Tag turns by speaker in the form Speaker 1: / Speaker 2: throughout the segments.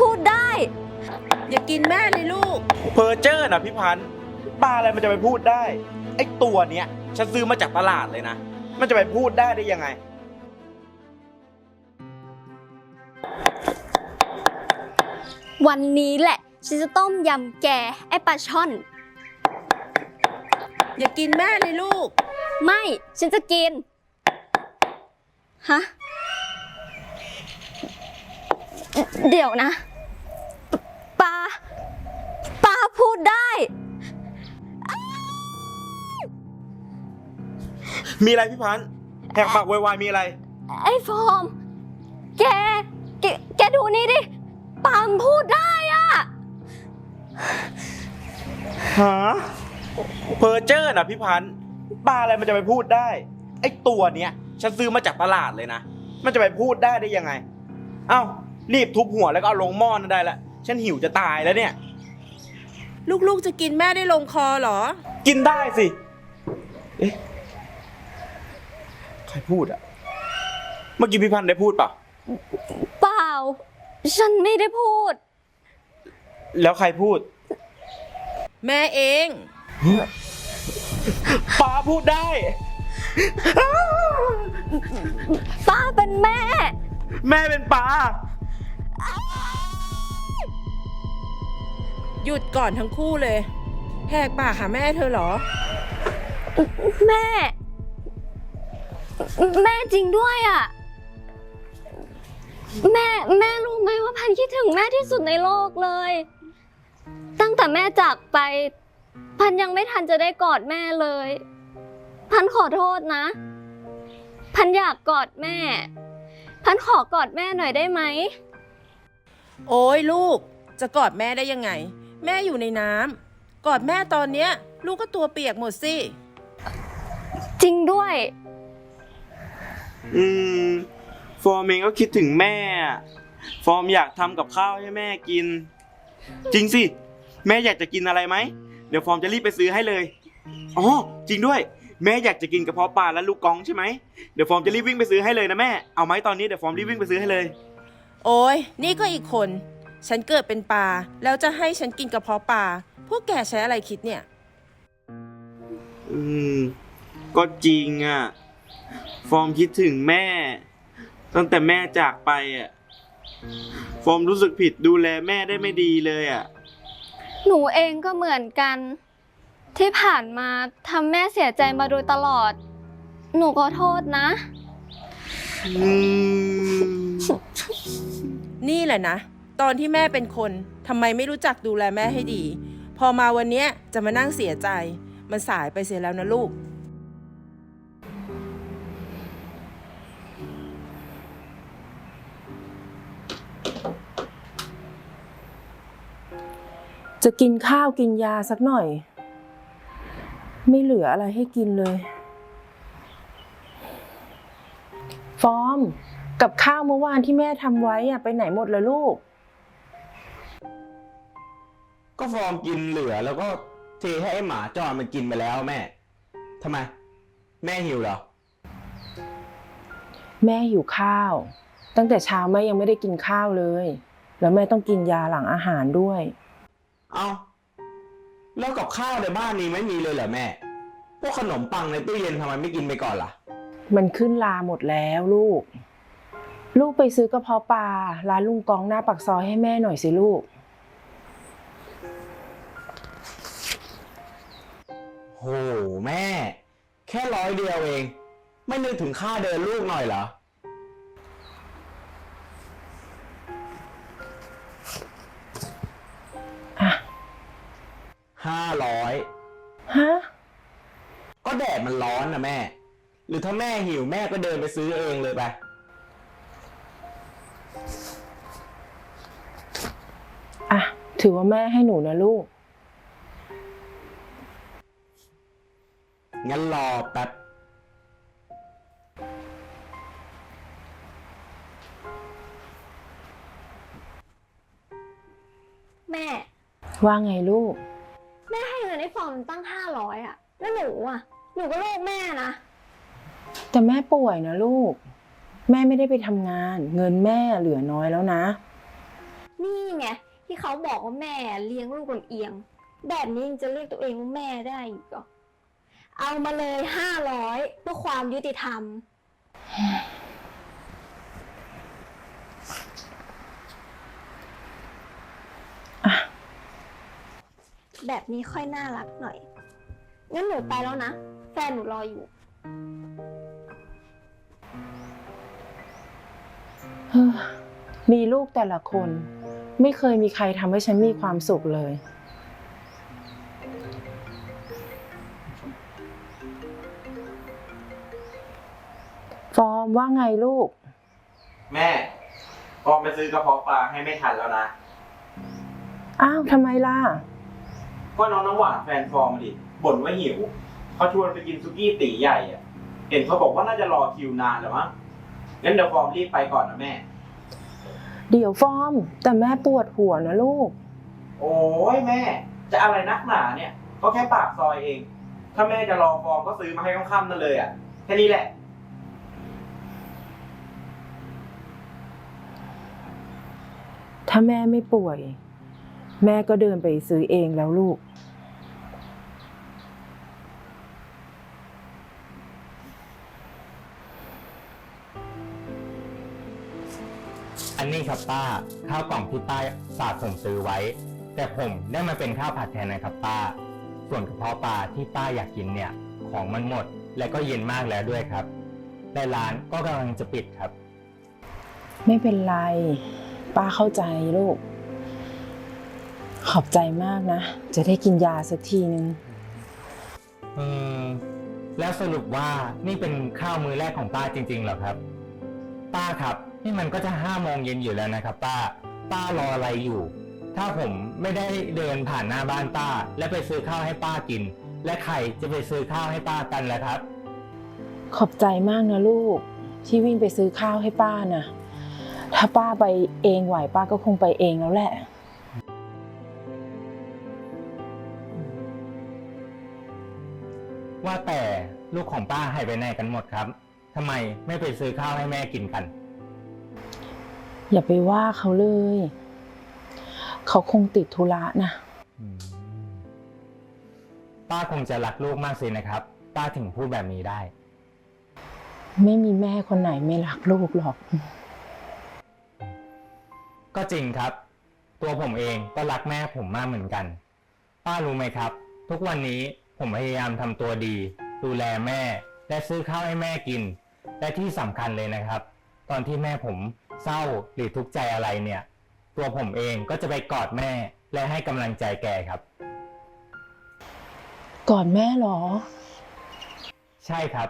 Speaker 1: พูดได้
Speaker 2: อย่ากินแม่เลยลูก
Speaker 3: เพอเจอร์นะพี่พันธุ์ปลาอะไรมันจะไปพูดได้ ไอ้ตัวเนี้ยฉันซื้อมาจากตลาดเลยนะ มันจะไปพูดได้ได้ยังไง
Speaker 1: วันนี้แหละ ฉันจะต้มยำแกไอปลาช่อน
Speaker 2: อย่ากินแม่เลยลูก
Speaker 1: ไม่ ฉันจะกิน ฮะ เดี๋ยวนะปลาปลาพูดได้
Speaker 3: มีอะไรพี่พันธุ์แหกปากโวยวายมีอะไร
Speaker 1: ไอ้ฟอร์มแกแก แกดูนี่ดิปลามันพูดได้อะ
Speaker 3: หาเพอเจอร์นะพี่พันธุ์ปลาอะไรมันจะไปพูดได้ ไอ้ตัวเนี้ย ฉันซื้อมาจากตลาดเลยนะ มันจะไปพูดได้ได้ยังไง เอ้า รีบทุบหัวแล้วก็เอาลงหม้อนั่นได้ละฉันหิวจะตายแล้วเนี่ย
Speaker 2: ลูกๆจะกินแม่ได้ลงคอเหรอ
Speaker 3: กินได้สิเอ๊ะใครพูดอะเมื่อกี้พี่พันธุ์ได้พูดเปล่า
Speaker 1: เปล่า ฉันไม่ได้พูด
Speaker 3: แล้วใครพูด
Speaker 2: แม่เอง
Speaker 3: ปลาพูดได้
Speaker 1: ป้าเป็นแม่
Speaker 3: แม่เป็นปลา
Speaker 2: หยุดก่อนทั้งคู่เลย แหกปากหาแม่เธอเหรอ
Speaker 1: แม่ แม่จริงด้วยอะ แม่แม่รู้ไหมว่าพันคิดถึงแม่ที่สุดในโลกเลย ตั้งแต่แม่จากไป พันยังไม่ทันจะได้กอดแม่เลย พันขอโทษนะ พันอยากกอดแม่ พันขอกอดแม่หน่อยได้ไหม
Speaker 2: โอ้ยลูก จะกอดแม่ได้ยังไง แม่อยู่ในน้ำกอดแม่ตอนเนี้ย ลูกก็ตัวเปียกหมดสิ
Speaker 1: จริงด้วย
Speaker 3: อืมฟอร์มเองก็คิดถึงแม่อะฟอร์มอยากทำกับข้าวให้แม่กิน จริงสิ แม่อยากจะกินอะไรไหม เดี๋ยวฟอร์มจะรีบไปซื้อให้เลยอ๋อจริงด้วย แม่อยากจะกินกระเพาะปลาและลูกกองใช่ไหมเดี๋ยวฟอร์มจะรีบวิ่งไปซื้อให้เลยนะแม่ เอาไหมตอนนี้เดี๋ยวฟอร์มรีบวิ่งไปซื้อให้เลย
Speaker 2: โอ้ยนี่ก็อีกคน ฉันเกิดเป็นปลาแล้วจะให้ฉันกินกระเพาะปลาพวกแกใช้อะไรคิดเนี่ย
Speaker 3: อืม ก็จริงอะ ฟอร์มคิดถึงแม่ ตั้งแต่แม่จากไปอะ ฟอร์มรู้สึกผิดดูแลแม่ได้ไม่ดีเลยอะ
Speaker 1: หนูเองก็เหมือนกัน ที่ผ่านมาทำแม่เสียใจมาโดยตลอด หนูขอโทษนะ
Speaker 3: อืม
Speaker 2: นี่แหละนะ ตอนที่แม่เป็นคนทำไมไม่รู้จักดูแลแม่ให้ดี พอมาวันเนี้ยจะมานั่งเสียใจ มันสายไปเสียแล้วนะลูก
Speaker 4: จะกินข้าวกินยาสักหน่อย ไม่เหลืออะไรให้กินเลย ฟอร์ม กับข้าวเมื่อวานที่แม่ทำไว้อะไปไหนหมดเลยลูก
Speaker 5: ก็ฟอร์มกินเหลือแล้วก็เทให้ไอ้หมาจรมันกินไปแล้วแม่ทำไม แม่หิวเหรอ
Speaker 4: แม่หิวข้าว ตั้งแต่เช้าแม่ยังไม่ได้กินข้าวเลย แล้วแม่ต้องกินยาหลังอาหารด้วย
Speaker 5: เอาแล้วกับข้าวในบ้านนี้ไม่มีเลยเหรอแม่ พวกขนมปังในตู้เย็นทำไมไม่กินไปก่อนล่ะ
Speaker 4: มันขึ้นลาหมดแล้วลูก ลูกไปซื้อกระเพาะปลาร้านลุงกองหน้าปักซอยให้แม่หน่อยสิลูก
Speaker 5: โหแม่ แค่ร้อยเดียวเอง ไม่นึกถึงค่าเดินลูกหน่อยเหรอ
Speaker 4: อะ
Speaker 5: ห้าร้อย
Speaker 4: ฮะ
Speaker 5: ก็แดดมันร้อนนะแม่ หรือถ้าแม่หิวแม่ก็เดินไปซื้อเองเลยไป
Speaker 4: ถือว่าแม่ให้หนูนะลูก
Speaker 5: งั้นรอแป๊บ
Speaker 1: แม่
Speaker 4: ว่าไงลูก
Speaker 1: แม่ให้เงินไอ้ฟอร์มตั้งห้าร้อยอะแล้วหนูอะหนูก็ลูกแม่นะ
Speaker 4: แต่แม่ป่วยนะลูก แม่ไม่ได้ไปทำงาน เงินแม่เหลือน้อยแล้วนะ
Speaker 1: นี่ไง ที่เขาบอกว่าแม่เลี้ยงลูกลำเอียง แบบนี้ยังจะเรียกตัวเองว่าแม่ได้อีกเหรอเอามาเลยห้าร้อยเพื่อความยุติธรรม แบบนี้ค่อยน่ารักหน่อย งั้นหนูไปแล้วนะ แฟนหนูรออยู่
Speaker 4: เฮ้อมีลูกแต่ละคน ไม่เคยมีใครทำให้ฉันมีความสุขเลย ฟอร์มว่าไงลูก
Speaker 3: แม่ฟอร์มไปซื้อกระเพาะปลาให้ไม่ทันแล้วนะ
Speaker 4: อ้าวทำไมล่ะ
Speaker 3: ก็น้องน้ำหวานแฟนฟอร์มดิบ่นว่าหิวเขาชวนไปกินซุกี้ตีใหญ่อะเห็นเขาบอกว่าน่าจะรอคิวนานแล้วมั้งงั้นเดี๋ยวฟอร์มรีบไปก่อนนะแม่
Speaker 4: เดี๋ยวฟอร์ม แต่แม่ปวดหัวนะลูก
Speaker 3: โอ้ยแม่ จะอะไรนักหนาเนี่ย ก็แค่ปากซอยเอง ถ้าแม่จะรอฟอร์มก็ซื้อมาให้ค่ำๆนั่นเลยอะแค่นี้แหละ
Speaker 4: ถ้าแม่ไม่ป่วย แม่ก็เดินไปซื้อเองแล้วลูก
Speaker 6: อันนี้ครับป้าข้าวกล่องที่ป้าฝากผมซื้อไว้ แต่ผมได้มาเป็นข้าวผัดแทนนะครับป้า ส่วนกระเพาะปลาที่ป้าอยากกินเนี่ย ของมันหมดและก็เย็นมากแล้วด้วยครับและร้านก็กำลังจะปิดครับ
Speaker 4: ไม่เป็นไร ป้าเข้าใจลูก ขอบใจมากนะ จะได้กินยาสักทีนึง
Speaker 6: อืมแล้วสรุปว่านี่เป็นข้าวมื้อแรกของป้าจริงๆเหรอครับ ป้าครับ นี่มันก็จะห้าโมงเย็นอยู่แล้วนะครับ ป้า ป้ารออะไรอยู่ ถ้าผมไม่ได้เดินผ่านหน้าบ้านป้า และไปซื้อข้าวให้ป้ากิน และใครจะไปซื้อข้าวให้ป้ากันล่ะครับ
Speaker 4: ขอบใจมากนะลูก ที่วิ่งไปซื้อข้าวให้ป้านะถ้าป้าไปเองไหวป้าก็คงไปเองแล้วแหละ
Speaker 6: ว่าแต่ลูกของป้าหายไปไหนกันหมดครับทำไมไม่ไปซื้อข้าวให้แม่กินกัน
Speaker 4: อย่าไปว่าเขาเลย เขาคงติดธุระนะ
Speaker 6: อืมป้าคงจะรักลูกมากสินะครับ ป้าถึงพูดแบบนี้ได้
Speaker 4: ไม่มีแม่คนไหนไม่รักลูกหรอก
Speaker 6: ก็จริงครับ ตัวผมเองก็รักแม่ผมมากเหมือนกัน ป้ารู้ไหมครับ ทุกวันนี้ผมพยายามทำตัวดี ดูแลแม่ และซื้อข้าวให้แม่กิน และที่สำคัญเลยนะครับ ตอนที่แม่ผม เศร้าหรือทุกข์ใจอะไรเนี่ย ตัวผมเองก็จะไปกอดแม่และให้กำลังใจแกครับ
Speaker 4: ก่อนแม่เหรอ
Speaker 6: ใช่ครับ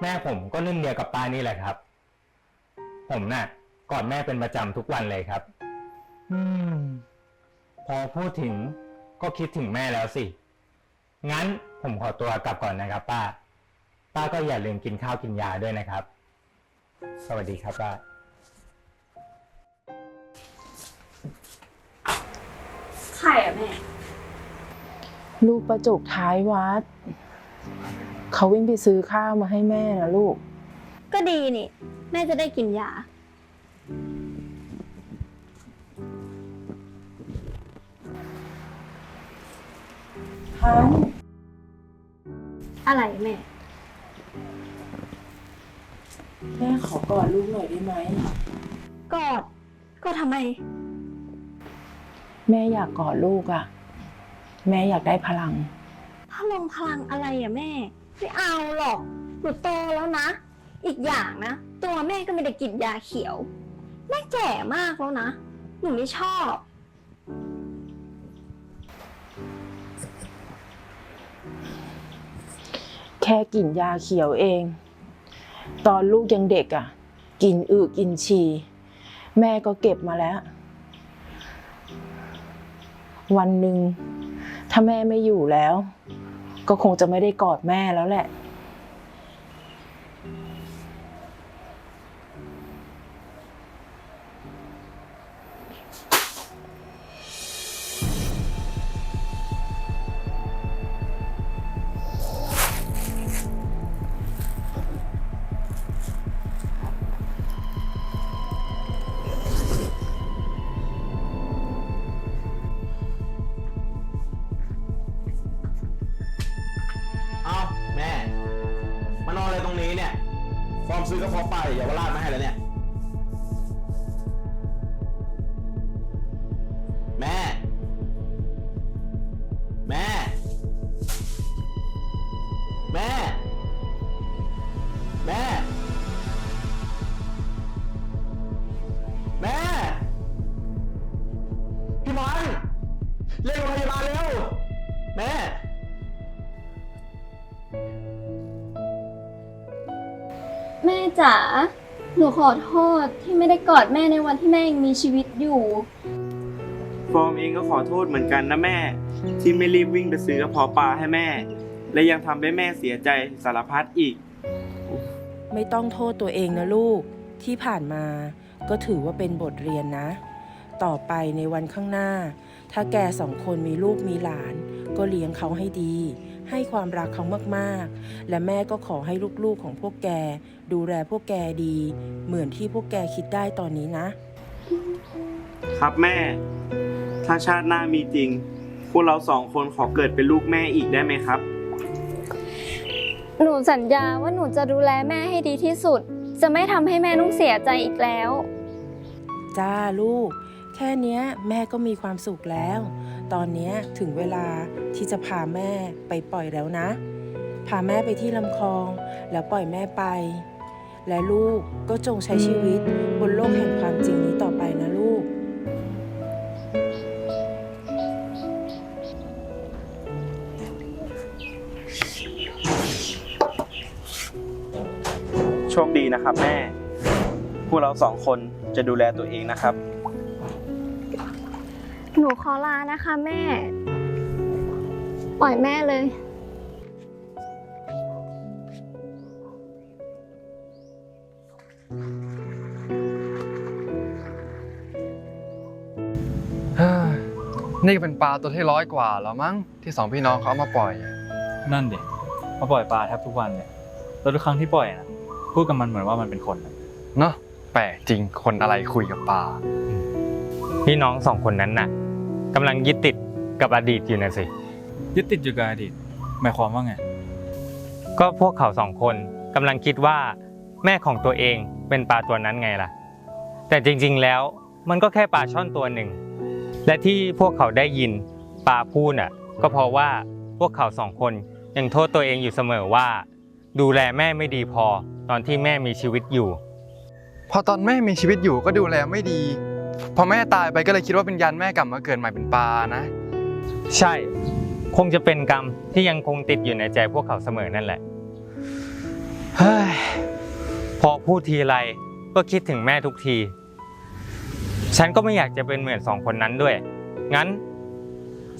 Speaker 6: แม่ผมก็รุ่นเดียวกับป้านี่แหละครับ ผมน่ะกอดแม่เป็นประจำทุกวันเลยครับ อืม พอพูดถึงก็คิดถึงแม่แล้วสิ งั้นผมขอตัวกลับก่อนนะครับ ป้า ป้าก็อย่าลืมกินข้าวกินยาด้วยนะครับ สวัสดีครับป้า
Speaker 1: รอะแม่
Speaker 4: ลูกประจุกท้ายวัด เขาวิ่งไปซื้อข้าวมาให้แม่นะลูก
Speaker 1: ก็ดีนี่ แม่จะได้กินยา
Speaker 4: ฮัน
Speaker 1: อะไรแม่
Speaker 4: แม่ขอกอดลูกหน่อยได้ไหม
Speaker 1: กอดก็ทำไม
Speaker 4: แม่อยากกอดลูกอะแม่อยากได้พลัง
Speaker 1: พลังพลังอะไรอะแม่ ไม่เอาหรอกหนูโตแล้วนะ อีกอย่างนะ ตัวแม่ก็ไม่ได้กินยาเขียว แม่แก่มากแล้วนะ หนูไม่ชอบ
Speaker 4: แค่กินยาเขียวเอง ตอนลูกยังเด็กอะกินอึกินฉี่แม่ก็เก็บมาแล้ว วันหนึ่งถ้าแม่ไม่อยู่แล้ว ก็คงจะไม่ได้กอดแม่แล้วแหละ
Speaker 5: เพาะปลาเยาวราช
Speaker 1: จ๋า หนูขอโทษที่ไม่ได้กอดแม่ในวันที่แม่ยังมีชีวิตอยู่
Speaker 3: ฟอร์มเองก็ขอโทษเหมือนกันนะแม่ ที่ไม่รีบวิ่งไปซื้อกระเพาะปลาให้แม่ และยังทำให้แม่เสียใจสารพัดอีก
Speaker 4: ไม่ต้องโทษตัวเองนะลูกที่ผ่านมาก็ถือว่าเป็นบทเรียนนะ ต่อไปในวันข้างหน้า ถ้าแกสองคนมีลูกมีหลาน ก็เลี้ยงเขาให้ดี ให้ความรักเขามากๆ และแม่ก็ขอให้ลูกๆของพวกแก ดูแลพวกแกดี เหมือนที่พวกแกคิดได้ตอนนี้นะ
Speaker 3: ครับแม่ ถ้าชาติหน้ามีจริง พวกเราสองคนขอเกิดเป็นลูกแม่อีกได้ไหมครับ
Speaker 1: หนูสัญญาว่าหนูจะดูแลแม่ให้ดีที่สุด จะไม่ทำให้แม่ต้องเสียใจอีกแล้ว
Speaker 4: จ้าลูก แค่เนี้ยแม่ก็มีความสุขแล้ว ตอนเนี้ยถึงเวลาที่จะพาแม่ไปปล่อยแล้วนะ พาแม่ไปที่ลำคลอง แล้วปล่อยแม่ไป และลูกก็จงใช้ชีวิตบนโลกแห่งความจริงนี้ต่อไปนะลูก
Speaker 3: โชคดีนะครับแม่ พวกเราสองคนจะดูแลตัวเองนะครับ
Speaker 1: หนูขอลานะคะแม่ ปล่อยแม่เลย
Speaker 7: นี่ก็เป็นปลาตัวที่ร้อยกว่าแล้วมั้งที่สองพี่น้องเขาเอามาปล่อย
Speaker 8: นั่นเด็กมาปล่อยปลาแทบทุกวันเลยแล้วทุกครั้งที่ปล่อยนะพูดกับมันเหมือนว่ามันเป็นคนนะ
Speaker 7: เนาะแปลกจริงคนอะไรคุยกับปลา
Speaker 6: พี่น้องสองคนนั้นน่ะกำลังยึดติดกับอดีตอยู่นะสิ
Speaker 8: ยึดติดอยู่กับอดีตหมายความว่าไง
Speaker 6: ก็พวกเขาสองคนกำลังคิดว่าแม่ของตัวเองเป็นปลาตัวนั้นไงล่ะ แต่จริงๆแล้วมันก็แค่ปลาช่อนตัวหนึ่ง และที่พวกเขาได้ยินปลาพูดน่ะก็เพราะว่าพวกเขาสองคนยังโทษตัวเองอยู่เสมอว่า ดูแลแม่ไม่ดีพอตอนที่แม่มีชีวิตอยู่
Speaker 7: พอตอนแม่มีชีวิตอยู่ก็ดูแลไม่ดี พอแม่ตายไปก็เลยคิดว่าเป็นยันแม่กลับมาเกิดใหม่เป็นปลานะ
Speaker 6: ใช่คงจะเป็นกรรมที่ยังคงติดอยู่ในใจพวกเขาเสมอนั่นแหละเฮ้ยพอพูดทีไรก็คิดถึงแม่ทุกที ฉันก็ไม่อยากจะเป็นเหมือนสองคนนั้นด้วย งั้น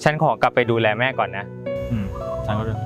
Speaker 6: ฉันขอกลับไปดูแลแม่ก่อนนะ
Speaker 8: อืมฉันก็ด้วย